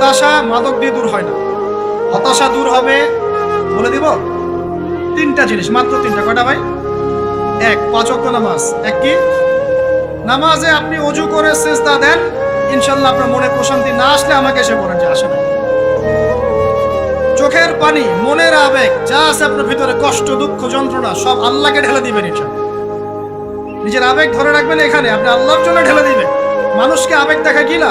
হতাশা মাদক দিয়ে দূর হয় না। হতাশা দূর হবে, বলে দিব তিনটা জিনিস, মাত্র তিনটা। কয়টা ভাই? এক, পাঁচ ওয়াক্ত নামাজ। এক কি? নামাজে আপনি অজু করে সেজদা দেন, ইনশাল্লাহ আপনার মনে প্রশান্তি না আসলে আমাকে এসে বলেন যে আসে না। চোখের পানি, মনের আবেগ, যা আছে আপনার ভিতরে, কষ্ট, দুঃখ, যন্ত্রণা, সব আল্লাহকে ঢেলে দিবেন ইনশাল্লাহ। নিজের আবেগ ধরে রাখবেন এখানে, আপনি আল্লাহর জন্য ঢেলে দিবেন। মানুষকে আবেগ দেখা গিলা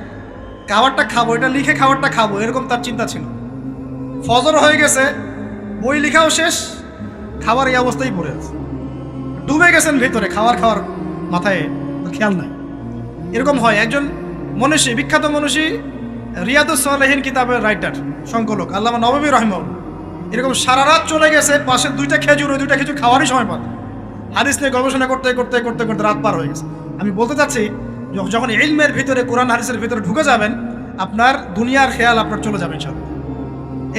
খাবারটা খাব, এটা লিখে খাবারটা খাব, এরকম তার চিন্তা ছিল। ফজর হয়ে গেছে, বই লিখাও শেষ, খাবার এই অবস্থায় পড়ে আছে। ডুবে গেছেন ভিতরে, খাবার খাওয়ার মাথায় খেয়াল নাই। এরকম হয়, একজন মনীষী, বিখ্যাত মনীষী রিয়াদুসলেহীন কিতাবের রাইটার সংকলক, আল্লামা নবমী রহম এরকম সারা রাত চলে গেছে, পাশে দুইটা খেজুর, ওই দুইটা খেজুর খাওয়ারই সময় পান। হাদিস নিয়ে গবেষণা করতে করতে করতে করতে রাত পার হয়ে গেছে। আমি বলতে চাচ্ছি যখন ইলমের ভিতরে, কোরআন হারিসের ভিতরে ঢুকে যাবেন, আপনার দুনিয়ার খেয়াল আপনার চলে যাবে সব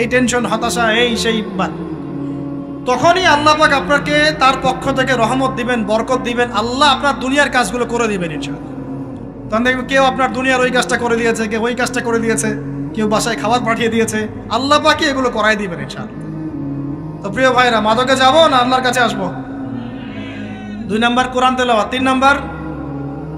এই টেনশন, হতাশা, এই সেই বাদ। তখনই আল্লাহ পাক আপনাকে তার পক্ষ থেকে রহমত দিবেন, বরকত দিবেন, আল্লাহ আপনার দুনিয়ার কাজগুলো করে দিবেন ইনশাআল্লাহ। তখন দেখবেন কেউ আপনার দুনিয়ার ওই কাজটা করে দিয়েছে, কেউ ওই কাজটা করে দিয়েছে, কেউ বাসায় খাবার পাঠিয়ে দিয়েছে, আল্লাহ পাকে এগুলো করাই দিবেন ইনশাআল্লাহ। তো প্রিয় ভাইরা, মাদকে যাব না আল্লাহর কাছে আসব? দুই নাম্বার কোরআন তেলাওয়াত, তিন নাম্বার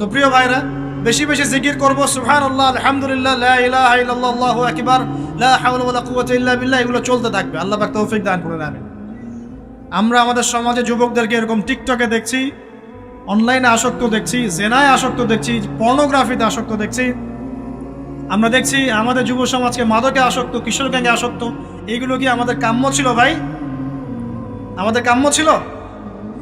তো প্রিয় ভাইরা, বেশি বেশি জিকির করব। সুবহান আল্লাহ আলহামদুলিল্লাহ কুওয়াতা ইল্লা এগুলো চলতে থাকবে। আল্লাহ পাক তৌফিক দান করে আমিন। আমরা আমাদের সমাজে যুবকদেরকে এরকম টিকটকে দেখছি, অনলাইনে আসক্ত দেখছি, জেনায় আসক্ত দেখছি, পর্নোগ্রাফিতে আসক্ত দেখছি। আমরা দেখছি আমাদের যুব সমাজকে মাদকে আসক্ত, কিশোর গ্যাঙ্গে আসক্ত। এইগুলো কি আমাদের কাম্য ছিল ভাই? আমাদের কাম্য ছিল?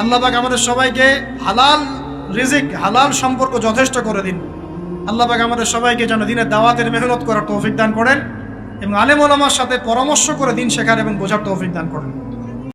আল্লাহ পাক আমাদের সবাইকে হালাল রিজিক, হালাল সম্পর্ক যথেষ্ট করে দিন। আল্লাহ পাক আমাদের সবাইকে যেন দিনের দাওয়াতের মেহনত করার তৌফিক দান করেন এবং আলেম ওলামার সাথে পরামর্শ করে দিন শেখার এবং বোঝার তৌফিক দান করেন।